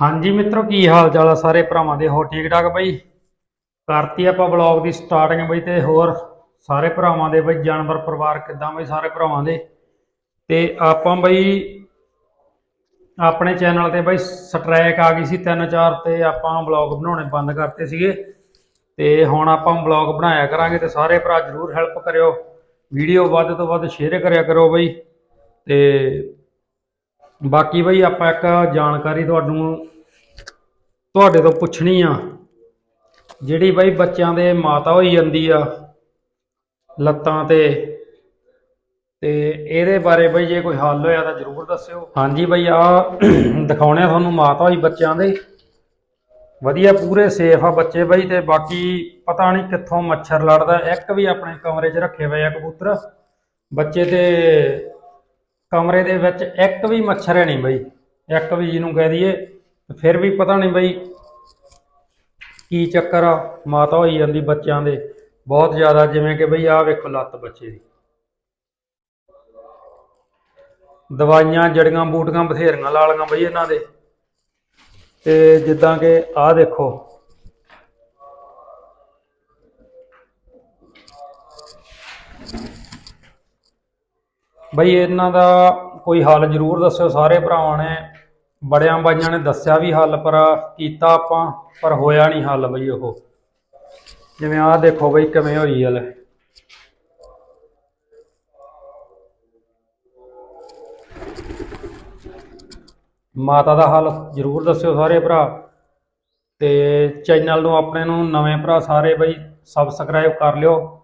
ਹਾਂਜੀ ਮਿੱਤਰੋ, ਕੀ ਹਾਲ ਚਾਲ ਆ ਸਾਰੇ ਭਰਾਵਾਂ ਦੇ? ਹੋ ਠੀਕ ਠਾਕ ਬਈ? ਕਰਤੀ ਆਪਾਂ ਬਲੌਗ ਦੀ ਸਟਾਰਟਿੰਗ ਬਈ ਤੇ ਹੋਰ ਸਾਰੇ ਭਰਾਵਾਂ ਦੇ ਬਈ, ਜਾਨਵਰ ਪਰਿਵਾਰ ਕਿੱਦਾਂ ਬਈ ਸਾਰੇ ਭਰਾਵਾਂ ਦੇ? ਤੇ ਆਪਾਂ ਬਈ ਆਪਣੇ ਚੈਨਲ ਤੇ ਬਈ ਸਟ੍ਰੈਕ ਆ ਗਈ ਸੀ 3-4 ਤੇ ਆਪਾਂ ਬਲੌਗ ਬਣਾਉਣੇ ਬੰਦ ਕਰਤੇ ਸੀਗੇ। ਤੇ ਹੁਣ ਆਪਾਂ ਬਲੌਗ ਬਣਾਇਆ ਕਰਾਂਗੇ ਤੇ ਸਾਰੇ ਭਰਾ ਜਰੂਰ ਹੈਲਪ ਕਰਿਓ। ਵੀਡੀਓ ਵੱਧ ਤੋਂ ਵੱਧ ਸ਼ੇਅਰ ਕਰਿਆ ਕਰੋ ਬਈ। ਤੇ ਬਾਕੀ ਬਈ ਆਪਾਂ ਇੱਕ ਜਾਣਕਾਰੀ ਤੁਹਾਨੂੰ ਤੁਹਾਡੇ ਤੋਂ ਪੁੱਛਣੀ ਆ। ਜਿਹੜੀ ਬਾਈ ਬੱਚਿਆਂ ਦੇ ਮਾਤਾ ਹੋਈ ਜਾਂਦੀ ਆ, ਲੱਤਾਂ ਤੇ ਤੇ ਇਹਦੇ ਬਾਰੇ ਬਈ ਜੇ ਕੋਈ ਹੱਲ ਹੋਇਆ ਤਾਂ ਜਰੂਰ ਦੱਸਿਓ। ਹਾਂਜੀ ਬਈ ਆ ਦਿਖਾਉਣੇ ਆ ਤੁਹਾਨੂੰ ਮਾਤਾ ਹੋਈ ਬੱਚਿਆਂ ਦੇ। ਵਧੀਆ ਪੂਰੇ ਸੇਫ ਆ ਬੱਚੇ ਬਈ, ਤੇ ਬਾਕੀ ਪਤਾ ਨਹੀਂ ਕਿੱਥੋਂ ਮੱਛਰ ਲੜਦਾ। ਇੱਕ ਵੀ ਆਪਣੇ ਕਮਰੇ 'ਚ ਰੱਖੇ ਹੋਏ ਆ ਕਬੂਤਰ। ਬੱਚੇ ਤੇ ਕਮਰੇ ਦੇ ਵਿੱਚ ਇੱਕ ਵੀ ਮੱਛਰ ਹੈ ਨਹੀਂ ਬਈ। ਇੱਕ ਵੀ ਜਿਹਨੂੰ ਕਹਿ ਦਈਏ। ਫਿਰ ਵੀ ਪਤਾ ਨਹੀਂ ਬਈ ਕੀ ਚੱਕਰ ਆ, ਮਾਤਾ ਹੋਈ ਜਾਂਦੀ ਬੱਚਿਆਂ ਦੇ, ਬਹੁਤ ਜ਼ਿਆਦਾ ਜਿਵੇਂ ਕਿ ਬਈ ਆਹ ਵੇਖੋ ਲੱਤ ਬੱਚੇ ਦੀ। ਦਵਾਈਆਂ ਜੜੀਆਂ ਬੂਟੀਆਂ ਬਥੇਰੀਆਂ ਲਾ ਲਈਆਂ ਬਈ ਇਹਨਾਂ ਦੇ। ਤੇ ਜਿੱਦਾਂ ਕਿ ਆਹ ਦੇਖੋ। ਬਈ ਇਹਨਾਂ ਦਾ ਕੋਈ ਹੱਲ ਜ਼ਰੂਰ ਦੱਸਿਓ, ਸਾਰੇ ਭਰਾਵਾਂ ਨੇ ਬੜਿਆਂ ਬਾਈਆਂ ਨੇ ਦੱਸਿਆ ਵੀ ਹੱਲ, ਪਰ ਕੀਤਾ ਆਪਾਂ, ਪਰ ਹੋਇਆ ਨਹੀਂ ਹੱਲ ਬਈ ਉਹ। ਜਿਵੇਂ ਆਹ ਦੇਖੋ ਬਈ ਕਿਵੇਂ ਹੋਈ ਹਲ। ਮਾਤਾ ਦਾ ਹੱਲ ਜ਼ਰੂਰ ਦੱਸਿਓ ਸਾਰੇ ਭਰਾ। ਤੇ ਚੈਨਲ ਨੂੰ, ਆਪਣੇ ਨੂੰ, ਨਵੇਂ ਭਰਾ ਸਾਰੇ ਬਈ ਸਬਸਕ੍ਰਾਈਬ ਕਰ ਲਿਓ।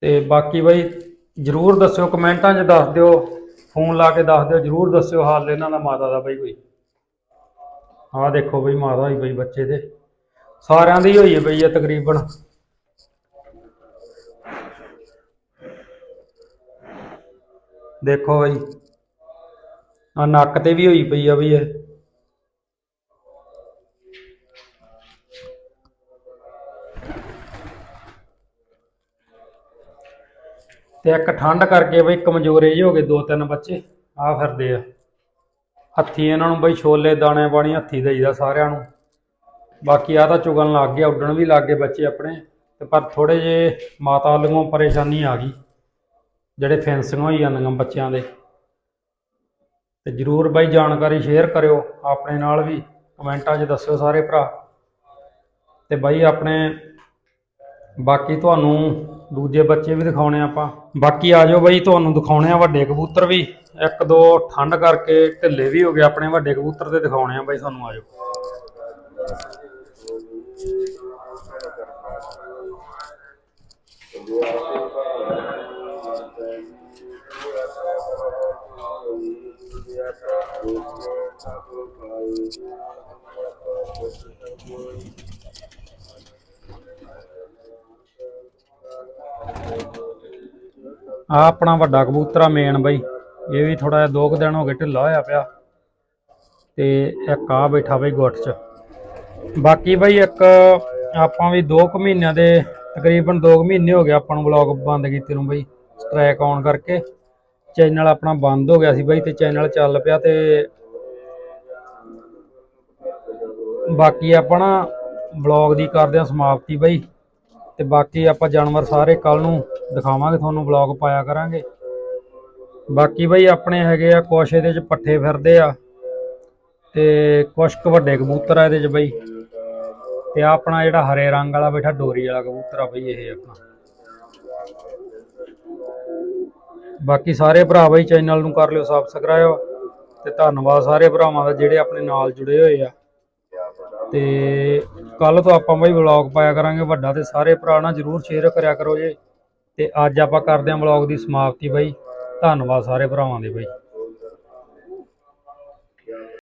ਤੇ ਬਾਕੀ ਬਈ ਜਰੂਰ ਦੱਸਿਓ, ਕਮੈਂਟਾਂ 'ਚ ਦੱਸ ਦਿਓ। ਫੋਨ ਲਾ ਕੇ ਦੱਸ ਦਿਓ, ਜਰੂਰ ਦੱਸਿਓ ਹਾਲ ਇਹਨਾਂ ਦਾ, ਮਾਤਾ ਦਾ ਬਈ ਕੋਈ। ਆਹ ਦੇਖੋ ਬਈ ਮਾਤਾ ਹੋਈ ਬਈ ਬੱਚੇ ਦੇ। ਸਾਰਿਆਂ ਦੀ ਹੋਈ ਹੈ ਬਈ ਇਹ ਤਕਰੀਬਨ। ਦੇਖੋ ਬਈ ਆ ਨੱਕ ਤੇ ਵੀ ਹੋਈ ਪਈ ਆ ਬਈ ਇਹ। ਤੇ ਇੱਕ ਠੰਡ ਕਰਕੇ ਬਈ ਕਮਜ਼ੋਰੇ ਜਿਹੇ ਹੋ ਗਏ ਦੋ ਤਿੰਨ ਬੱਚੇ ਆ ਫਿਰਦੇ ਆ। ਹੱਥੀ ਇਹਨਾਂ ਨੂੰ ਬਈ ਛੋਲੇ, ਦਾਣੇ ਪਾਣੀ ਹੱਥੀ ਦੇਈਦਾ ਸਾਰਿਆਂ ਨੂੰ। ਬਾਕੀ ਆ ਤਾਂ ਚੁਗਣ ਲੱਗ ਗਿਆ, ਉੱਡਣ ਵੀ ਲੱਗ ਗਏ ਬੱਚੇ ਆਪਣੇ। ਤੇ ਪਰ ਥੋੜੇ ਜੇ ਮਾਤਾ ਵੱਲੋਂ ਪਰੇਸ਼ਾਨੀ ਆ ਗਈ, ਜਿਹੜੇ ਫੈਂਸਿੰਗ ਹੋਈ ਜਾਂਦੀਆਂ ਬੱਚਿਆਂ ਦੇ। ਤੇ ਜਰੂਰ ਬਾਈ ਜਾਣਕਾਰੀ ਸ਼ੇਅਰ ਕਰਿਓ, ਆਪਣੇ ਨਾਲ ਵੀ, ਕਮੈਂਟਾਂ 'ਚ ਦੱਸਿਓ ਸਾਰੇ ਭਰਾ। ਤੇ ਬਾਈ ਆਪਣੇ, ਬਾਕੀ ਤੁਹਾਨੂੰ ਦੂਜੇ ਬੱਚੇ ਵੀ ਦਿਖਾਉਣੇ ਆ ਆਪਾਂ। ਬਾਕੀ ਆ ਜਾਓ ਬਾਈ, ਤੁਹਾਨੂੰ ਦਿਖਾਉਣੇ ਆ ਵੱਡੇ ਕਬੂਤਰ ਵੀ। ਇੱਕ, ਦੋ, ਠੰਡ ਕਰਕੇ ਢਿੱਲੇ ਵੀ ਹੋ ਗਏ ਆਪਣੇ ਵੱਡੇ ਕਬੂਤਰ ਤੇ ਦਿਖਾਉਣੇ ਆ ਬਾਈ, ਤੁਹਾਨੂੰ ਆ ਜਾਓ। ਆ ਆਪਣਾ ਵੱਡਾ ਕਬੂਤਰ ਆ ਮੇਨ ਬਾਈ। ਇਹ ਵੀ ਥੋੜਾ ਜਿਹਾ ਦੋ ਕੁ ਦਿਨ ਹੋ ਗਏ ਢਿੱਲਾ ਹੋਇਆ ਪਿਆ। ਤੇ ਇੱਕ ਆ ਬੈਠਾ ਬਾਈ ਗੁੱਟ 'ਚ। ਬਾਕੀ ਬਾਈ ਇੱਕ ਆਪਾਂ ਵੀ 2 ਕੁ ਮਹੀਨਿਆਂ ਦੇ, ਤਕਰੀਬਨ 2 ਮਹੀਨੇ ਹੋ ਗਏ ਆਪਾਂ ਨੂੰ ਵਲੌਗ ਬੰਦ ਕੀਤੇ ਨੂੰ ਬਈ ਸਟ੍ਰੈਕ ਆਨ ਕਰਕੇ। ਚੈਨਲ ਆਪਣਾ ਬੰਦ ਹੋ ਗਿਆ ਸੀ ਬਈ ਤੇ ਚੈਨਲ ਚੱਲ ਪਿਆ ਤੇ ਬਾਕੀ ਆਪਾਂ ਨਾ ਵਲੌਗ ਦੀ ਕਰਦੇ ਆ ਸਮਾਪਤੀ ਬਈ। ਤੇ ਬਾਕੀ ਆਪਾਂ ਜਾਨਵਰ ਸਾਰੇ ਕੱਲ ਨੂੰ ਦਿਖਾਵਾਂਗੇ, ਤੁਹਾਨੂੰ ਵਲੌਗ ਪਾਇਆ ਕਰਾਂਗੇ। ਬਾਕੀ ਬਈ ਆਪਣੇ ਹੈਗੇ ਆ ਕੁਛ ਇਹਦੇ ਚ ਪੱਠੇ ਫਿਰਦੇ ਆ ਤੇ ਕੁਛ ਕੁ ਵੱਡੇ ਕਬੂਤਰ ਆ ਇਹਦੇ ਚ ਬਈ। ਤੇ ਆਹ ਆਪਣਾ ਜਿਹੜਾ ਹਰੇ ਰੰਗ ਵਾਲਾ ਬੈਠਾ, ਡੋਰੀ ਵਾਲਾ ਕਬੂਤਰ ਆ ਬਈ ਇਹ ਆਪਣਾ। ਬਾਕੀ ਸਾਰੇ ਭਰਾ ਬਈ ਚੈਨਲ ਨੂੰ ਕਰ ਲਿਓ ਸਬਸਕ੍ਰਾਈਬ ਤੇ ਧੰਨਵਾਦ ਸਾਰੇ ਭਰਾਵਾਂ ਦਾ ਜਿਹੜੇ ਆਪਣੇ ਨਾਲ ਜੁੜੇ ਹੋਏ ਆ। ਤੇ ਕੱਲ ਤੋਂ ਆਪਾਂ ਬਈ ਵਲੌਗ ਪਾਇਆ ਕਰਾਂਗੇ, ਵੱਡਾ ਤੇ ਸਾਰੇ ਭਰਾ ਨਾਲ ਜਰੂਰ ਸ਼ੇਅਰ ਕਰਿਆ ਕਰੋ ਜੇ। ਤੇ ਅੱਜ ਆਪਾਂ ਕਰਦੇ ਹਾਂ ਵਲੌਗ ਦੀ ਸਮਾਪਤੀ ਬਈ। ਧੰਨਵਾਦ ਸਾਰੇ ਭਰਾਵਾਂ ਦੇ ਬਈ।